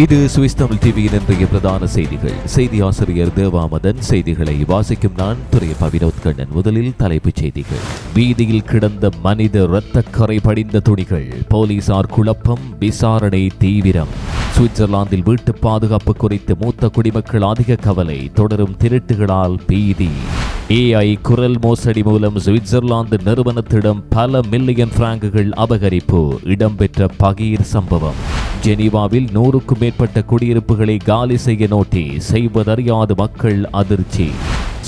இது சுவிஸ் தமிழ் டிவியின் இன்றைய பிரதான செய்திகள். செய்தி ஆசிரியர் தேவாமதன் செய்திகளை வாசிக்கும் நான் துறை பவினோத் கண்ணன் முதலில் தலைப்புச் செய்திகள். வீதியில் கிடந்த மனித இரத்தக்கரை படிந்த துணிகள். போலீசார் குழப்பம் விசாரணை தீவிரம். சுவிட்சர்லாந்தில் வீட்டு பாதுகாப்பு குறித்து மூத்த குடிமக்கள் அதிக கவலை. தொடரும் திருட்டுகளால் பீதி. ஏஐ குரல் மோசடி மூலம் சுவிட்சர்லாந்து நிறுவனத்திடம் பல மில்லியன் பிராங்குகள் அபகரிப்பு. இடம்பெற்ற பகீர் சம்பவம். ஜெனீவாவில் நூறுக்கும் மேற்பட்ட குடியிருப்புகளை காலி செய்ய நோட்டி செய்வதறியாத மக்கள் அதிர்ச்சி.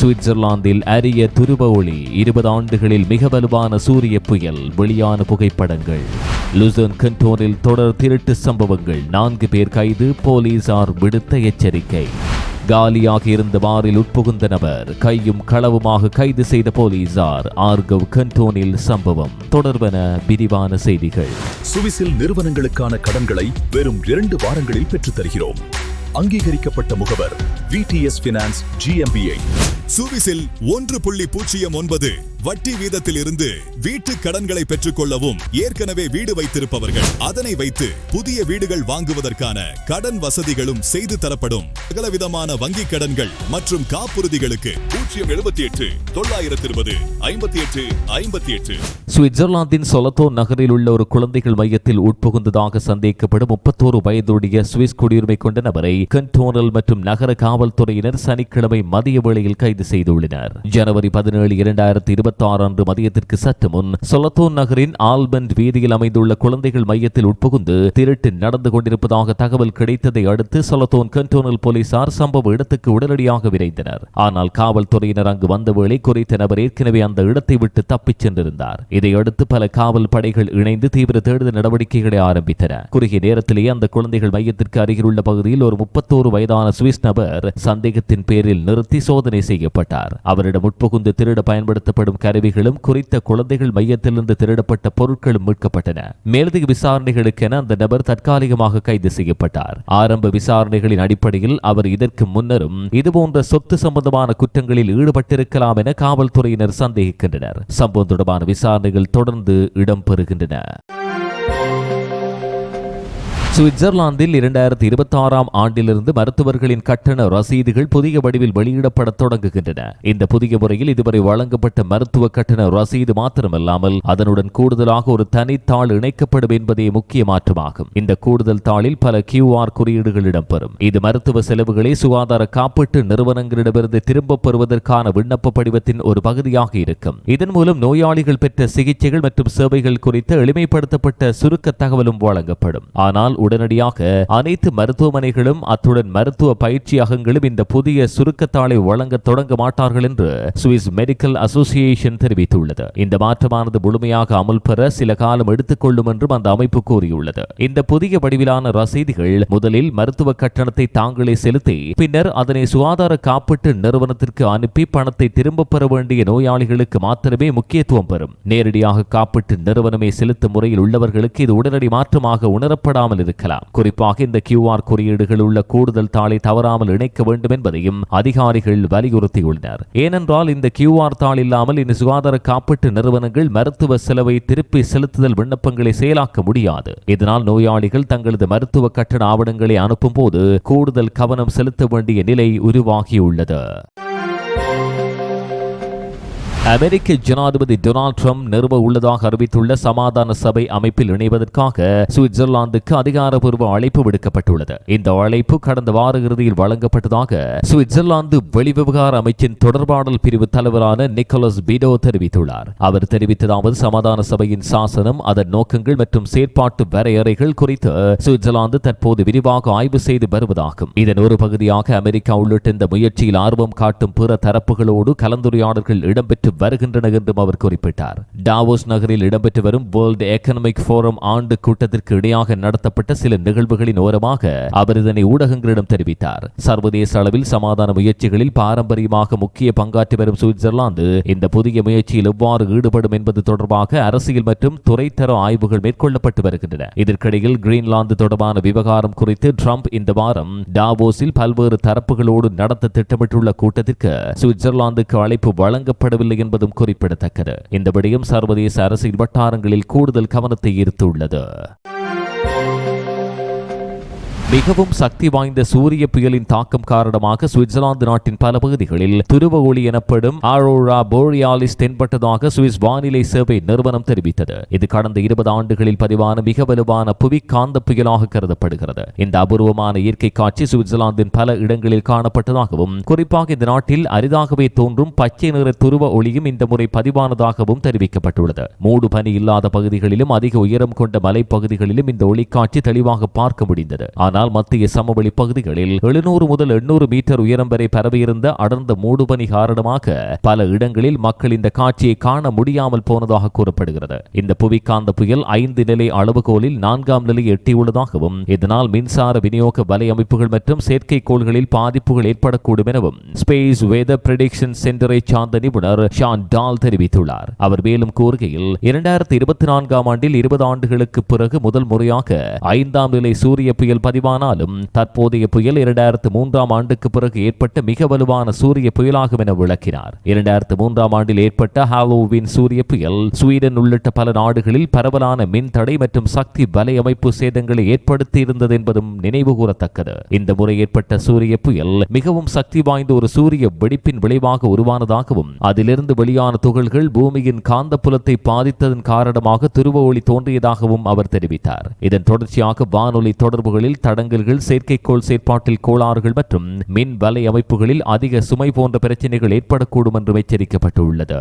சுவிட்சர்லாந்தில் அரிய துருவ ஒளி இருபது ஆண்டுகளில் மிக வலுவான சூரிய புயல் வெளியான புகைப்படங்கள். லுசன் கண்டோனில் தொடர் திருட்டு சம்பவங்கள் நான்கு பேர் கைது போலீசார் விடுத்த எச்சரிக்கை. காலியாக இருந்த பாரில் உட்புகுந்த நபர் கையும் களவுமாக கைது செய்த போலீசார் ஆர்கவ் கண்டோனில் சம்பவம் தொடர்பன விரிவான செய்திகள். சுவிசில் நிறுவனங்களுக்கான கடன்களை வெறும் இரண்டு வாரங்களில் பெற்றுத் தருகிறோம் அங்கீகரிக்கப்பட்ட முகவர் விடிஎஸ் பினான்ஸ் ஜிஎம்பிஐ சுவிஸில் ஒன்று புள்ளி பூஜ்ஜியம் ஒன்பது வட்டி வீதத்தில் இருந்து வீட்டு கடன்களை பெற்றுக்கொள்ளவும் ஏற்கனவே வீடு வைத்திருப்பவர்கள் அதனை வைத்து புதிய வீடுகள் வாங்குவதற்கான கடன் வசதிகளும் செய்து தரப்படும். சகலவிதமான வங்கி கடன்கள் மற்றும் காப்புறுதிகளுக்கு பூஜ்ஜியம் எழுபத்தி எட்டு தொள்ளாயிரத்தி இருபது ஐம்பத்தி எட்டு ஐம்பத்தி எட்டு. சுவிட்சர்லாந்தின் சொலத்தோ நகரில் உள்ள ஒரு குழந்தைகள் மையத்தில் உட்புகுந்ததாக சந்தேகிக்கப்படும் முப்பத்தோரு வயதுடைய சுவிஸ் குடியுரிமை கொண்ட நபரை கண்டோனல் மற்றும் நகர காவல்துறையினர் சனிக்கிழமை மதிய வேளையில் கைது செய்துள்ளனர். ஜனவரி பதினேழு இரண்டாயிரத்தி இருபத்தி ஆறு அன்று மதியத்திற்கு சற்று முன் சொலத்தோன் நகரின் ஆல்பண்ட் வீதியில் அமைந்துள்ள குழந்தைகள் மையத்தில் உட்புகுந்து திருட்டு நடந்து கொண்டிருப்பதாக தகவல் கிடைத்ததை அடுத்து சொலத்தோன் கண்டோனல் போலீசார் சம்பவ இடத்துக்கு உடனடியாக விரைந்தனர். ஆனால் காவல்துறையினர் அங்கு வந்த வேளை குறித்த நபர் ஏற்கனவே அந்த இடத்தை விட்டு தப்பிச் சென்றிருந்தார். இதையடுத்து பல காவல் படைகள் இணைந்து தீவிர தேடுதல் நடவடிக்கைகளை ஆரம்பித்தன. குறுகிய நேரத்திலேயே அந்த குழந்தைகள் மையத்திற்கு அருகில் உள்ள பகுதியில் ஒரு முப்பத்தோரு வயதான சுவிஸ் நபர் சந்தேகத்தின் பேரில் நிறுத்தி சோதனை செய்யப்பட்டார். அவரிடம் உட்புகுந்து திருட பயன்படுத்தப்படும் கருவிகளும் குறித்த குழந்தைகள் மையத்திலிருந்து திருடப்பட்ட பொருட்களும் மீட்கப்பட்டன. மேலதிக விசாரணைகளுக்கென அந்த நபர் தற்காலிகமாக கைது செய்யப்பட்டார். ஆரம்ப விசாரணைகளின் அடிப்படையில் அவர் இதற்கு முன்னரும் இதுபோன்ற சொத்து சம்பந்தமான குற்றங்களில் ஈடுபட்டிருக்கலாம் என காவல்துறையினர் சந்தேகிக்கின்றனர். சம்பவம் தொடர்பான விசாரணைகள் தொடர்ந்து இடம்பெறுகின்றன. சுவிட்சர்லாந்தில் இரண்டாயிரத்தி இருபத்தி ஆறாம் ஆண்டிலிருந்து மருத்துவர்களின் கட்டண ரசீதுகள் புதிய வடிவில் வெளியிடப்பட தொடங்குகின்றன. இந்த புதிய முறையில் இதுவரை வழங்கப்பட்ட மருத்துவ கட்டண ரசீது மாத்திரமல்லாமல் அதனுடன் கூடுதலாக ஒரு தனித்தாள் இணைக்கப்படும் என்பதே முக்கிய மாற்றமாகும். இந்த கூடுதல் தாளில் பல கியூஆர் குறியீடுகள் இடம்பெறும். இது மருத்துவ செலவுகளை சுகாதார காப்பீட்டு நிறுவனங்களிடமிருந்து திரும்பப் பெறுவதற்கான விண்ணப்ப படிவத்தின் ஒரு பகுதியாக இருக்கும். இதன் மூலம் நோயாளிகள் பெற்ற சிகிச்சைகள் மற்றும் சேவைகள் குறித்த எளிமைப்படுத்தப்பட்ட சுருக்க தகவலும் வழங்கப்படும். ஆனால் உடனடியாக அனைத்து மருத்துவமனைகளும் அத்துடன் மருத்துவ பயிற்சியகங்களும் இந்த புதிய சுருக்கத்தாளை வழங்க தொடங்க மாட்டார்கள் என்று சுவிஸ் மெடிக்கல் அசோசியேஷன் தெரிவித்துள்ளது. இந்த மாற்றமானது முழுமையாக அமல் பெற சில காலம் எடுத்துக்கொள்ளும் என்றும் அந்த அமைப்பு கூறியுள்ளது. இந்த புதிய வடிவிலான ரசீதுகள் முதலில் மருத்துவ கட்டணத்தை தாங்களே செலுத்தி பின்னர் அதனை சுகாதார காப்பீட்டு நிறுவனத்திற்கு அனுப்பி பணத்தை திரும்பப் பெற வேண்டிய நோயாளிகளுக்கு மாத்திரமே முக்கியத்துவம் பெறும். நேரடியாக காப்பீட்டு நிறுவனமே செலுத்தும் முறையில் உள்ளவர்களுக்கு இது உடனடி மாற்றமாக உணரப்படாமல் இருக்கலாம். குறிப்பாக இந்த கியூஆர் குறியீடுகள் உள்ள கூடுதல் தாளை தவறாமல் இணைக்க வேண்டும் என்பதையும் அதிகாரிகள் வலியுறுத்தியுள்ளனர். ஏனென்றால் இந்த கியூஆர் தாள் இல்லாமல் இந்த சுகாதார காப்பீட்டு நிறுவனங்கள் மருத்துவ செலவை திருப்பி செலுத்துதல் விண்ணப்பங்களை செயலாக்க முடியாது. இதனால் நோயாளிகள் தங்களது மருத்துவ கட்டண ஆவணங்களை அனுப்பும் போது கூடுதல் கவனம் செலுத்த வேண்டிய நிலை உருவாகியுள்ளது. அமெரிக்க ஜனாதிபதி டொனால்ட் ட்ரம்ப் நிறுவ உள்ளதாக அறிவித்துள்ள சமாதான சபை அமைப்பில் இணைவதற்காக சுவிட்சர்லாந்துக்கு அதிகாரப்பூர்வ அழைப்பு விடுக்கப்பட்டுள்ளது. இந்த அழைப்பு கடந்த வார இறுதியில் வழங்கப்பட்டதாக சுவிட்சர்லாந்து வெளிவிவகார அமைச்சின் தொடர்பாடல் பிரிவு தலைவரான நிக்கோலஸ் பிடோ தெரிவித்துள்ளார். அவர் தெரிவித்ததாவது சமாதான சபையின் சாசனம் அதன் நோக்கங்கள் மற்றும் செயற்பாட்டு வரையறைகள் குறித்து சுவிட்சர்லாந்து தற்போது விரிவாக ஆய்வு செய்து வருவதாகும். இதன் ஒரு பகுதியாக அமெரிக்கா உள்ளிட்ட இந்த முயற்சியில் ஆர்வம் காட்டும் பிற தரப்புகளோடு கலந்துரையாடல்கள் இடம்பெற்று வருகின்றன என்றும் அவர் குறிப்பிட்டார். டாவோஸ் நகரில் இடம்பெற்று வரும் வேர்ல்டு எக்கனாமிக் போரம் ஆண்டு கூட்டத்திற்கு இடையாக நடத்தப்பட்ட சில நிகழ்வுகளின் ஓரமாக அவர் இதனை ஊடகங்களிடம் தெரிவித்தார். சர்வதேச அளவில் சமாதான முயற்சிகளில் பாரம்பரியமாக முக்கிய பங்காற்றி வரும் சுவிட்சர்லாந்து இந்த புதிய முயற்சியில் எவ்வாறு ஈடுபடும் என்பது தொடர்பாக அரசியல் மற்றும் துறைத்தர ஆய்வுகள் மேற்கொள்ளப்பட்டு வருகின்றன. இதற்கிடையில் கிரீன்லாந்து தொடர்பான விவகாரம் குறித்து ட்ரம்ப் இந்த வாரம் டாவோஸில் பல்வேறு தரப்புகளோடு நடத்த திட்டமிட்டுள்ள கூட்டத்திற்கு சுவிட்சர்லாந்துக்கு அழைப்பு வழங்கப்படவில்லை என்பதும் குறிப்பிடத்தக்கது. இந்த விடயம் சர்வதேச அரசியல் வட்டாரங்களில் கூடுதல் கவனத்தை ஈர்த்துள்ளது. மிகவும் சக்தி வாய்ந்த சூரிய புயலின் தாக்கம் காரணமாக சுவிட்சர்லாந்து நாட்டின் பல பகுதிகளில் துருவ ஒளி எனப்படும் ஆரோரா போரியாலிஸ் தென்பட்டதாக சுவிஸ் வானிலை சேவை நிறுவனம் தெரிவித்தது. இது கடந்த இருபது ஆண்டுகளில் பதிவான மிக வலுவான புவி காந்த புயலாக கருதப்படுகிறது. இந்த அபூர்வமான இயற்கை காட்சி சுவிட்சர்லாந்தின் பல இடங்களில் காணப்பட்டதாகவும் குறிப்பாக இந்த நாட்டில் அரிதாகவே தோன்றும் பச்சை நிற துருவ ஒளியும் இந்த முறை பதிவானதாகவும் தெரிவிக்கப்பட்டுள்ளது. மூடு பனி இல்லாத பகுதிகளிலும் அதிக உயரம் கொண்ட மலைப்பகுதிகளிலும் இந்த ஒளிக்காட்சி தெளிவாக பார்க்க முடிந்தது. ஆனால் மத்திய சமவெளி பகுதிகளில் எழுநூறு முதல் எண்ணூறு மீட்டர் உயரம் வரை பரவியிருந்த அடர்ந்த மூடுபனி காரணமாக பல இடங்களில் மக்கள் இந்த காட்சியை காண முடியாமல் போனதாக கூறப்படுகிறது. இந்த புவிக்காந்த புயல் ஐந்து நிலை அளவுகோலில் நான்காம் நிலையை எட்டியுள்ளதாகவும் இதனால் மின்சார விநியோக வலையமைப்புகள் மற்றும் செயற்கைக்கோள்களில் பாதிப்புகள் ஏற்படக்கூடும் எனவும் ஸ்பேஸ் வெதர் பிரிடிக்ஷன் சென்டரை சார்ந்த நிபுணர் ஷான் டால் தெரிவித்துள்ளார். அவர் மேலும் கூறுகையில் இரண்டாயிரத்தி இருபத்தி நான்காம் ஆண்டில் இருபது ஆண்டுகளுக்கு பிறகு முதல் முறையாக ஐந்தாம் நிலை சூரிய புயல் பதிவானாலும் தற்போதைய புயல் இரண்டாயிரத்து மூன்றாம் ஆண்டுக்கு பிறகு ஏற்பட்ட மிக வலுவான சூரிய புயலாகும் என விளக்கினார். இரண்டாயிரத்து மூன்றாம் ஆண்டில் ஏற்பட்ட ஹாலோவின் சூரிய புயல் ஸ்வீடன் உள்ளிட்ட பல நாடுகளில் பரவலான மின் தடை மற்றும் சக்தி வலையமைப்பு சேதங்களை ஏற்படுத்தி இருந்தது என்பதும் நினைவு கூறத்தக்கது. இந்த முறை ஏற்பட்ட சூரிய புயல் மிகவும் சக்தி வாய்ந்த ஒரு சூரிய வெடிப்பின் விளைவாக உருவானதாகவும் அதிலிருந்து வெளியான துகள்கள் பூமியின் காந்த புலத்தை பாதித்ததன் காரணமாக துருவ ஒளி தோன்றியதாகவும் அவர் தெரிவித்தார். இதன் தொடர்ச்சியாக வானொலி தொடர்புகளில் தடங்கல்கள் செயற்கைக்கோள் செயற்பாட்டில் கோளாறுகள் மற்றும் மின் வலை அமைப்புகளில் அதிக சுமை போன்ற பிரச்சினைகள் ஏற்படக்கூடும் என்றும் எச்சரிக்கப்பட்டுள்ளது.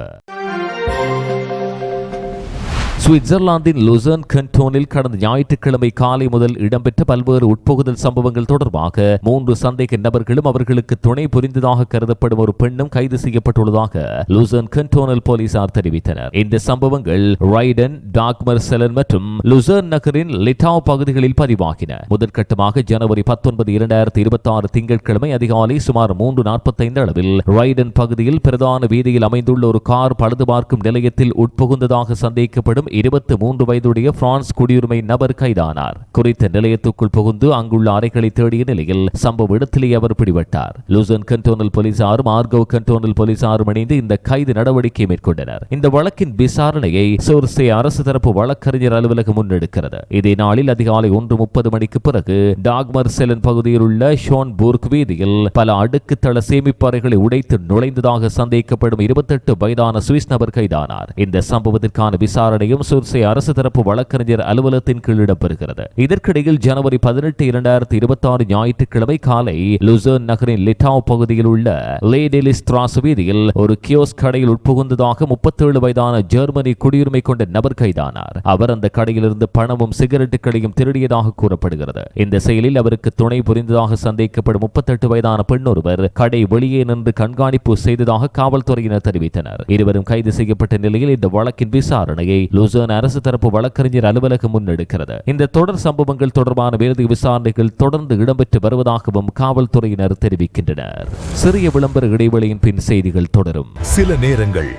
சுவிட்சர்லாந்தின் லுசர்ன் கண்டோனில் கடந்த ஞாயிற்றுக்கிழமை காலை முதல் இடம்பெற்ற பல்வேறு உட்புகுதல் சம்பவங்கள் தொடர்பாக மூன்று சந்தேக நபர்களும் அவர்களுக்கு துணை புரிந்ததாக கருதப்படும் ஒரு பெண்ணும் கைது செய்யப்பட்டுள்ளதாக லுசர்ன் கண்டோனல் போலீசார் தெரிவித்தனர். இந்த சம்பவங்கள் ரைடன் டாக்மர் செலன் மற்றும் லுசர்ன் நகரின் லிட்டாவ் பகுதிகளில் பதிவாகின. முதற்கட்டமாக ஜனவரி பத்தொன்பது இரண்டாயிரத்தி இருபத்தி ஆறு திங்கட்கிழமை அதிகாலை சுமார் மூன்று நாற்பத்தைந்து அளவில் ரைடன் பகுதியில் பிரதான வீதியில் அமைந்துள்ள ஒரு கார் பழுது பார்க்கும் நிலையத்தில் உட்புகுந்ததாக சந்தேகிக்கப்படும் இருபத்தி மூன்று வயதுடைய பிரான்ஸ் குடியுரிமை நபர் கைதானார். குறித்த நிலையத்துக்குள் புகுந்து அங்குள்ள அறைகளை தேடிய நிலையில் சம்பவ இடத்திலேயே அவர் பிடிபட்டார். லூசன் கண்டோனல் போலீசாரும் ஆர்கவ் கண்டோனல் போலீசாரும் இணைந்து இந்த கைது நடவடிக்கை மேற்கொண்டனர். இந்த வழக்கின் விசாரணையை சோர்சே அரசு தரப்பு வழக்கறிஞர் அலுவலகம் முன்னெடுக்கிறது. இதே நாளில் அதிகாலை ஒன்று முப்பது மணிக்கு பிறகு டாக்மர் செலன் பகுதியில் உள்ள ஷோன் பூர்க் வீதியில் பல அடுக்கு தள சேமிப்பு அறைகளை உடைத்து நுழைந்ததாக சந்தேகிக்கப்படும் இருபத்தெட்டு வயதான சுவிஸ் நபர் கைதானார். இந்த சம்பவத்திற்கான விசாரணையும் மற்றும் சூர்சே அரசு தரப்பு வழக்கறிஞர் அலுவலகத்தின் கீழ் இடம்பெறுகிறது. இதற்கிடையில் ஜனவரி பதினெட்டு இரண்டாயிரத்தி இருபத்தி ஆறு ஞாயிற்றுக்கிழமை காலை லுசர்ன் நகரின் லிட்டாவ் பகுதியில் உள்ள லேடெலிஸ் திராஸ் வீதியில் ஒரு கியோஸ் கடையில் உட்புகுந்ததாக முப்பத்தேழு வயதான ஜெர்மனி குடியுரிமை கொண்ட நபர் கைதானார். அவர் அந்த கடையிலிருந்து பணமும் சிகரெட்டுகளையும் திருடியதாக கூறப்படுகிறது. இந்த செயலில் அவருக்கு துணை புரிந்ததாக சந்தேகிக்கப்படும் முப்பத்தெட்டு வயதான பெண் ஒருவர் கடை வெளியே நின்று கண்காணிப்பு செய்ததாக காவல்துறையினர் தெரிவித்தனர். இருவரும் கைது செய்யப்பட்ட நிலையில் இந்த வழக்கின் விசாரணையை லூசர்ன் அரசு தரப்பு வழக்கறிஞர் அலுவலகம் முன்னெடுக்கிறது. இந்த தொடர் சம்பவங்கள் தொடர்பான வேறு விசாரணைகள் தொடர்ந்து இடம்பெற்று வருவதாகவும் காவல்துறையினர் தெரிவிக்கின்றனர். சிறிய விளம்பர இடைவெளியின் பின் செய்திகள் தொடரும். சில நேரங்கள்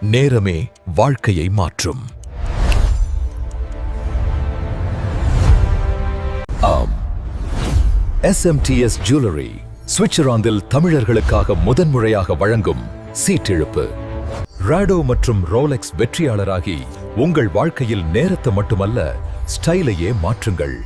நேரமே வாழ்க்கையை மாற்றும். ஆம். எஸ்எம்டிஎஸ் ஜுவல்லரி சுவிட்சர்லாந்தில் தமிழர்களுக்காக முதன்முறையாக வழங்கும் சீட்டிழுப்பு. ராடோ மற்றும் ரோலெக்ஸ் வெற்றியாளராகி உங்கள் வாழ்க்கையில் நேரத்தை மட்டுமல்ல ஸ்டைலையே மாற்றுங்கள்.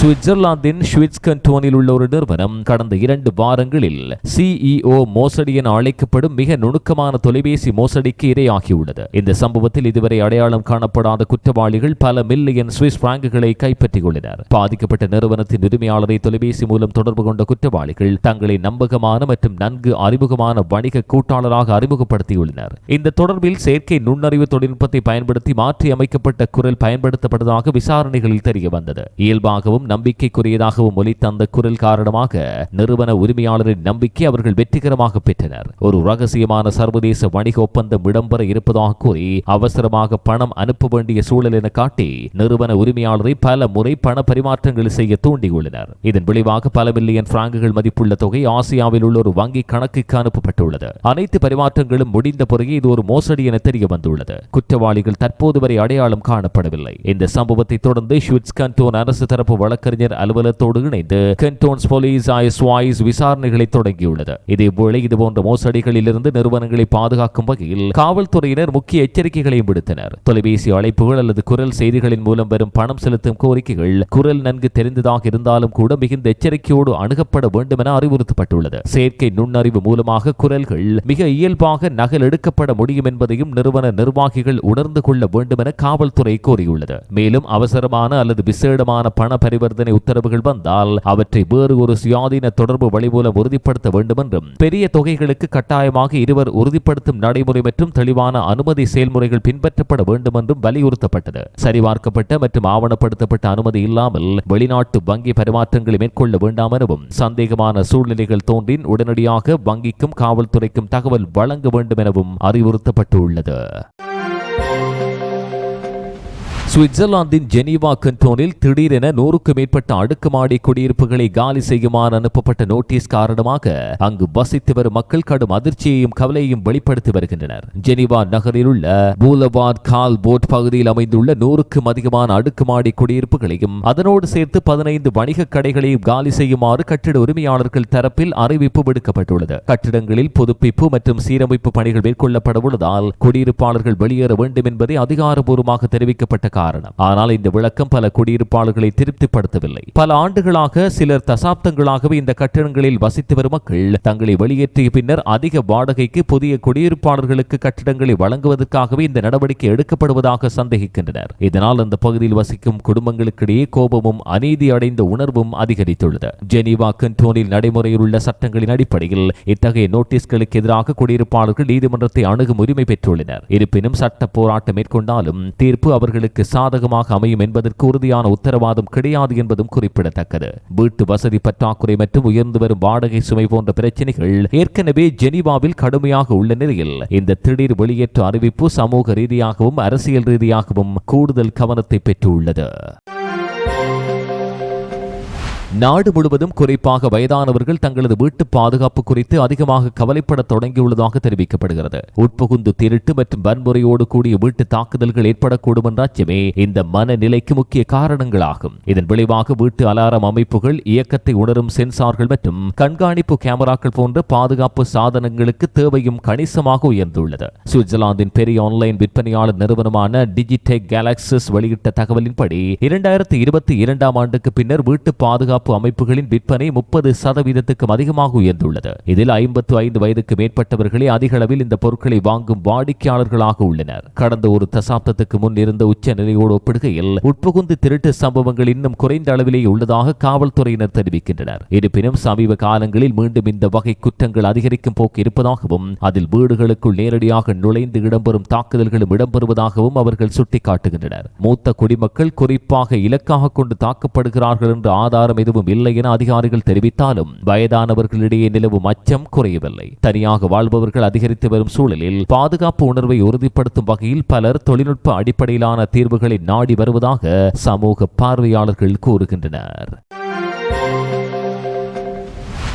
சுவிட்சர்லாந்தின் ஷ்விட்ஸ் கண்டோனில் உள்ள ஒரு நிறுவனம் கடந்த இரண்டு வாரங்களில் சிஇஓ மோசடி என அழைக்கப்படும் மிக நுணுக்கமான தொலைபேசி மோசடிக்கு இரையாகியுள்ளது. இந்த சம்பவத்தில் இதுவரை அடையாளம் காணப்படாத குற்றவாளிகள் பல மில்லியன் சுவிஸ் பிராங்குகளை கைப்பற்றியுள்ளனர். பாதிக்கப்பட்ட நிறுவனத்தின் உரிமையாளரை தொலைபேசி மூலம் தொடர்பு கொண்ட குற்றவாளிகள் தங்களை நம்பகமான மற்றும் நன்கு அறிமுகமான வணிக கூட்டாளராக அறிமுகப்படுத்தியுள்ளனர். இந்த தொடர்பில் செயற்கை நுண்ணறிவு தொழில்நுட்பத்தை பயன்படுத்தி மாற்றி அமைக்கப்பட்ட குரல் பயன்படுத்தப்பட்டதாக விசாரணைகளில் தெரிய வந்தது இயல்பாகவும் நம்பிக்கைக்குரியதாகவும் ஒலித்த அந்த குரல் காரணமாக நிறுவன உரிமையாளரின் நம்பிக்கை அவர்கள் வெற்றிகரமாக பெற்றனர். ஒரு ரகசியமான சர்வதேச வணிக ஒப்பந்தம் இடம்பெற இருப்பதாக கூறி அவசரமாக பணம் அனுப்ப வேண்டிய சூழல் என காட்டி நிறுவன உரிமையாளரை பல முறை பண பரிமாற்றங்கள் செய்ய தூண்டியுள்ளனர். இதன் விளைவாக பல மில்லியன் பிராங்குகள் மதிப்புள்ள தொகை ஆசியாவில் உள்ள ஒரு வங்கி கணக்குக்கு அனுப்பப்பட்டுள்ளது. அனைத்து பரிமாற்றங்களும் முடிந்த பிறகு இது ஒரு மோசடி என தெரிய வந்துள்ளது. குற்றவாளிகள் தற்போது வரை அடையாளம் காணப்படவில்லை. இந்த சம்பவத்தை தொடர்ந்து ஸ்விட்ஸ்கான் அரசு தரப்பு வழக்கு வழக்கறிஞர் அலுவலகத்தோடு இணைந்து கென்டோன்ஸ் போலீஸ் ஐஎஸ்வாய்ஸ் விசாரணைகளை தொடங்கியுள்ளது. இதேபோல இதுபோன்ற மோசடிகளில் இருந்து நிறுவனங்களை பாதுகாக்கும் வகையில் காவல்துறையினர் முக்கிய எச்சரிக்கைகளையும் விடுத்தனர். தொலைபேசி அழைப்புகள் அல்லது குரல் செய்திகளின் மூலம் வரும் பணம் செலுத்தும் கோரிக்கைகள் குரல் நன்கு தெரிந்ததாக இருந்தாலும் கூட மிகுந்த எச்சரிக்கையோடு அணுகப்பட வேண்டும் என அறிவுறுத்தப்பட்டுள்ளது. செயற்கை நுண்ணறிவு மூலமாக குரல்கள் மிக இயல்பாக நகல் எடுக்கப்பட முடியும் என்பதையும் நிறுவன நிர்வாகிகள் உணர்ந்து கொள்ள வேண்டும் என காவல்துறை கோரியுள்ளது மேலும் அவசரமான அல்லது விசேடமான பண பரிவர்த்தனை உத்தரவுகள் வந்தால் அவற்றை வேறு ஒரு சுயாதீன தொடர்பு வழி மூலம் உறுதிப்படுத்த வேண்டும் என்றும் பெரிய தொகைகளுக்கு கட்டாயமாக இருவர் உறுதிப்படுத்தும் நடைமுறை மற்றும் தெளிவான அனுமதி செயல்முறைகள் பின்பற்றப்பட வேண்டும் என்றும் வலியுறுத்தப்பட்டது. சரிபார்க்கப்பட்ட மற்றும் ஆவணப்படுத்தப்பட்ட அனுமதி இல்லாமல் வெளிநாட்டு வங்கி பரிமாற்றங்களை மேற்கொள்ள வேண்டாம் எனவும் சந்தேகமான சூழ்நிலைகள் தோன்றின் உடனடியாக வங்கிக்கும் காவல்துறைக்கும் தகவல் வழங்க வேண்டும் எனவும் அறிவுறுத்தப்பட்டுள்ளது. சுவிட்சர்லாந்தின் ஜெனீவா கண்டோனில் திடீரென நூறுக்கும் மேற்பட்ட அடுக்குமாடி குடியிருப்புகளை காலி செய்யுமாறு அனுப்பப்பட்ட நோட்டீஸ் காரணமாக அங்கு வசித்து வரும் மக்கள் கடும் அதிர்ச்சியையும் கவலையையும் வெளிப்படுத்தி வருகின்றனர். ஜெனீவா நகரில் உள்ள பூலவார் கால் போட் பகுதியில் அமைந்துள்ள நூறுக்கும் அதிகமான அடுக்குமாடி குடியிருப்புகளையும் அதனோடு சேர்த்து பதினைந்து வணிக கடைகளையும் காலி செய்யுமாறு கட்டிட உரிமையாளர்கள் தரப்பில் அறிவிப்பு விடுக்கப்பட்டுள்ளது. கட்டிடங்களில் புதுப்பிப்பு மற்றும் சீரமைப்பு பணிகள் மேற்கொள்ளப்பட உள்ளதால் குடியிருப்பாளர்கள் வெளியேற வேண்டும் என்பதை அதிகாரபூர்வமாக தெரிவிக்கப்பட்ட காரணம். ஆனால் இந்த விளக்கம் பல குடியிருப்பாளர்களை திருப்திப்படுத்தவில்லை. பல ஆண்டுகளாக சிலர் தசாப்தங்களாகவே இந்த கட்டிடங்களில் வசித்து வரும் மக்கள் தங்களை வெளியேற்றிய பின்னர் அதிக வாடகைக்கு புதிய குடியிருப்பாளர்களுக்கு கட்டிடங்களை வழங்குவதற்காகவே இந்த நடவடிக்கை எடுக்கப்படுவதாக சந்தேகிக்கின்றனர். இதனால் அந்த பகுதியில் வசிக்கும் குடும்பங்களுக்கிடையே கோபமும் அநீதி அடைந்த உணர்வும் அதிகரித்துள்ளது. ஜெனீவா கண்டோனில் நடைமுறையில் உள்ள சட்டங்களின் அடிப்படையில் இத்தகைய நோட்டீஸ்களுக்கு எதிராக குடியிருப்பாளர்கள் நீதிமன்றத்தை அணுகும் உரிமை பெற்றுள்ளனர். இருப்பினும் சட்ட போராட்டம் மேற்கொண்டாலும் தீர்ப்பு அவர்களுக்கு சாதகமாக அமையும் என்பதற்கு உறுதியான உத்தரவாதம் கிடையாது என்பதும் குறிப்பிடத்தக்கது. வீட்டு வசதி பற்றாக்குறை மற்றும் உயர்ந்து வரும் வாடகை சுமை போன்ற பிரச்சனைகள் ஏற்கனவே ஜெனீவாவில் கடுமையாக உள்ள நிலையில் இந்த திடீர் வெளியேற்ற அறிவிப்பு சமூக ரீதியாகவும் அரசியல் ரீதியாகவும் கூடுதல் கவனத்தை பெற்றுள்ளது. நாடு முழுவதும் குறிப்பாக வயதானவர்கள் தங்களது வீட்டு பாதுகாப்பு குறித்து அதிகமாக கவலைப்பட தொடங்கியுள்ளதாக தெரிவிக்கப்படுகிறது. உட்புகுந்து திருட்டு மற்றும் வன்முறையோடு கூடிய வீட்டு தாக்குதல்கள் ஏற்படக்கூடும் என்ற அச்சமே இந்த மனநிலைக்கு முக்கிய காரணங்களாகும். இதன் விளைவாக வீட்டு அலாரம் அமைப்புகள் இயக்கத்தை உணரும் சென்சார்கள் மற்றும் கண்காணிப்பு கேமராக்கள் போன்ற பாதுகாப்பு சாதனங்களுக்கு தேவையும் கணிசமாக உயர்ந்துள்ளது. சுவிட்சர்லாந்தின் பெரிய ஆன்லைன் விற்பனையாளர் நிறுவனமான டிஜிடெக் கேலக்சிஸ் வெளியிட்ட தகவலின்படி இரண்டாயிரத்தி இருபத்தி இரண்டாம் ஆண்டுக்கு பின்னர் வீட்டு பாதுகாப்பு அமைப்புகளின் விற்பனை முப்பது சதவீதத்துக்கும் அதிகமாக உயர்ந்துள்ளது. இதில் ஐம்பத்து ஐந்து வயதுக்கு மேற்பட்டவர்களே அதிக அளவில் இந்த பொருட்களை வாங்கும் வாடிக்கையாளர்களாக உள்ளனர். கடந்த ஒரு தசாப்தத்துக்கு முன் இருந்த உச்ச நிலையோடு ஒப்பிடுகையில் உட்புகுந்து திருட்டு சம்பவங்கள் இன்னும் குறைந்த அளவிலேயே உள்ளதாக காவல்துறையினர் தெரிவிக்கின்றனர். இருப்பினும் சமீப காலங்களில் மீண்டும் இந்த வகை குற்றங்கள் அதிகரிக்கும் போக்கு இருப்பதாகவும் அதில் வீடுகளுக்குள் நேரடியாக நுழைந்து இடம்பெறும் தாக்குதல்களும் இடம்பெறுவதாகவும் அவர்கள் சுட்டிக்காட்டுகின்றனர். மூத்த குடிமக்கள் குறிப்பாக இலக்காக கொண்டு தாக்கப்படுகிறார்கள் என்ற ஆதாரம் எதுவும் இல்லை என அதிகாரிகள் தெரிவித்தாலும் வயதானவர்களிடையே நிலவும் அச்சம் குறையவில்லை. தனியாக வாழ்பவர்கள் அதிகரித்து வரும் சூழலில் பாதுகாப்பு உணர்வை உறுதிப்படுத்தும் வகையில் பலர் தொழில்நுட்ப அடிப்படையிலான தீர்வுகளை நாடி வருவதாக சமூக பார்வையாளர்கள் கூறுகின்றனர்.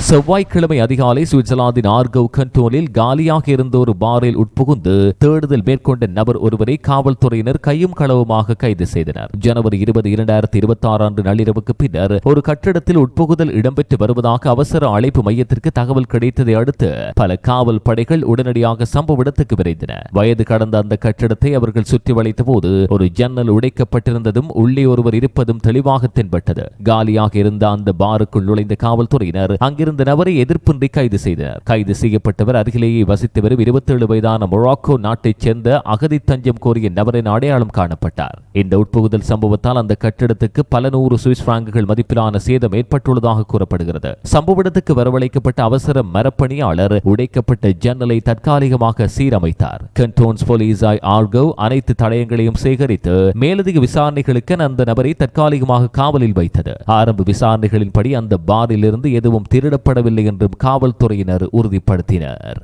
செவ்வாய்க்கிழமை அதிகாலை சுவிட்சர்லாந்தின் ஆர்கவ் கண்டோனில் காலியாக இருந்த ஒரு பாரில் உட்புகுந்து தேடுதல் மேற்கொண்ட நபர் ஒருவரை காவல்துறையினர் கையும் களவுமாக கைது செய்தனர். ஜனவரி இருபது இரண்டாயிரத்தி இருபத்தி ஆறு அன்று நள்ளிரவுக்கு பின்னர் ஒரு கட்டிடத்தில் உட்புகுதல் இடம்பெற்று வருவதாக அவசர அழைப்பு மையத்திற்கு தகவல் கிடைத்ததை அடுத்து பல காவல் படைகள் உடனடியாக சம்பவ இடத்துக்கு விரைந்தன. வயது கடந்த அந்த கட்டிடத்தை அவர்கள் சுற்றி வளைத்த போது ஒரு ஜன்னல் உடைக்கப்பட்டிருந்ததும் உள்ளே ஒருவர் இருப்பதும் தெளிவாக தென்பட்டது. காலியாக இருந்த அந்த பாருக்குள் நுழைந்த காவல்துறையினர் அங்கிருந்து இருந்த நபரை எதிர்ப்பின்றி கைது செய்தனர் கைது செய்யப்பட்டவர் அருகிலேயே வசித்து வரும் இருபத்தேழு வயதான மொராக்கோ நாட்டைச் சேர்ந்த அகதி தஞ்சம் கோரிய நபரின் அடையாளம் காணப்பட்டார். இந்த உட்புகுதல் சம்பவத்தால் அந்த கட்டிடத்துக்கு பல நூறு சுவிஸ் பிராங்குகள் மதிப்பிலான சேதம் ஏற்பட்டுள்ளதாக கூறப்படுகிறது. சம்பவ இடத்துக்கு வரவழைக்கப்பட்ட அவசர மரப்பணியாளர் உடைக்கப்பட்ட ஜன்னலை தற்காலிகமாக சீரமைத்தார். கண்டோன்ஸ் போலீசாய் ஆர்கவ் அனைத்து தடயங்களையும் சேகரித்து மேலதிக விசாரணைகளுக்கு அந்த நபரை தற்காலிகமாக காவலில் வைத்தது. ஆரம்ப விசாரணைகளின்படி அந்த பாரில் இருந்து எதுவும் செய்யப்படவில்லை என்றும் காவல்துறையினர் உறுதிப்படுத்தினர்.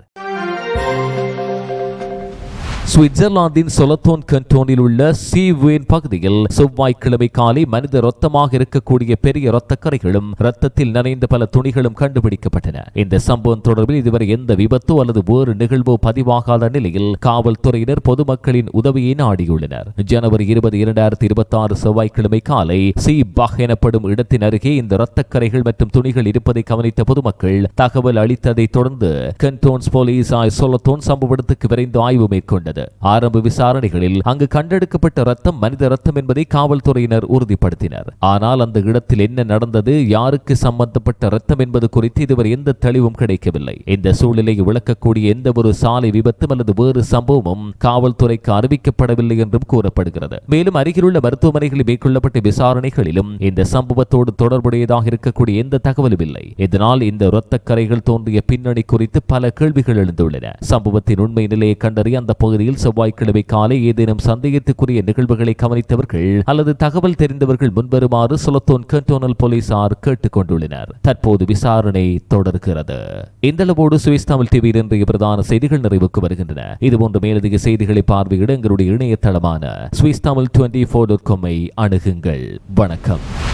சுவிட்சர்லாந்தின் சொலத்தோன் கண்டோனில் உள்ள சீவேன் பகுதியில் செவ்வாய்க்கிழமை காலை மனித ரத்தமாக இருக்கக்கூடிய பெரிய ரத்தக்கரைகளும் ரத்தத்தில் நனைந்த பல துணிகளும் கண்டுபிடிக்கப்பட்டன. இந்த சம்பவம் தொடர்பில் இதுவரை எந்த விபத்தோ அல்லது வேறு நிகழ்வோ பதிவாகாத நிலையில் காவல்துறையினர் பொதுமக்களின் உதவியை நாடியுள்ளனர். ஜனவரி இருபது இரண்டாயிரத்தி இருபத்தி ஆறு செவ்வாய்க்கிழமை காலை சி பஹ் எனப்படும் இடத்தின் அருகே இந்த ரத்தக்கரைகள் மற்றும் துணிகள் இருப்பதை கவனித்த பொதுமக்கள் தகவல் அளித்ததை தொடர்ந்து கண்டோன்ஸ் போலீஸ் சொலத்தோன் சம்பவ இடத்துக்கு விரைந்து ஆய்வு மேற்கொண்டது ஆரம்ப விசாரணைகளில் அங்கு கண்டெடுக்கப்பட்ட ரத்தம் மனித ரத்தம் என்பதை காவல்துறையினர் உறுதிப்படுத்தினர். ஆனால் அந்த இடத்தில் என்ன நடந்தது யாருக்கு சம்பந்தப்பட்ட ரத்தம் என்பது குறித்து இதுவரை எந்த தெளிவும் கிடைக்கவில்லை. இந்த சூழ்நிலையை விளக்கக்கூடிய எந்த ஒரு சாலை விபத்தும் அல்லது வேறு சம்பவமும் காவல்துறைக்கு அறிவிக்கப்படவில்லை என்றும் கூறப்படுகிறது. மேலும் அருகிலுள்ள மருத்துவமனைகளில் மேற்கொள்ளப்பட்ட விசாரணைகளிலும் இந்த சம்பவத்தோடு தொடர்புடையதாக இருக்கக்கூடிய எந்த தகவலும் இல்லை. இதனால் இந்த இரத்த கரைகள் தோன்றிய பின்னணி குறித்து பல கேள்விகள் எழுந்துள்ளன. சம்பவத்தின் உண்மை நிலையை கண்டறிய அந்த பகுதியில் செவ்வாய்க்கிழமை காலை ஏதேனும் சந்தேகத்துக்குரிய நிகழ்வுகளை கவனித்தவர்கள் அல்லது தகவல் தெரிந்தவர்கள் முன்வருமாறு சுலத்தோன் கண்டோனல் போலீசார் கேட்டுக் கொண்டுள்ளனர் தற்போது விசாரணை தொடர்கிறது. இந்தளவோடு சுவிஸ் தமிழ் டிவியில் இன்றைய பிரதான செய்திகள் நிறைவுக்கு வருகின்றன. இதுபோன்ற மேலதிக செய்திகளை பார்வையிட எங்களுடைய இணையதளமான Swiss Tamil twenty four dot காமை அணுகுங்கள். வணக்கம்.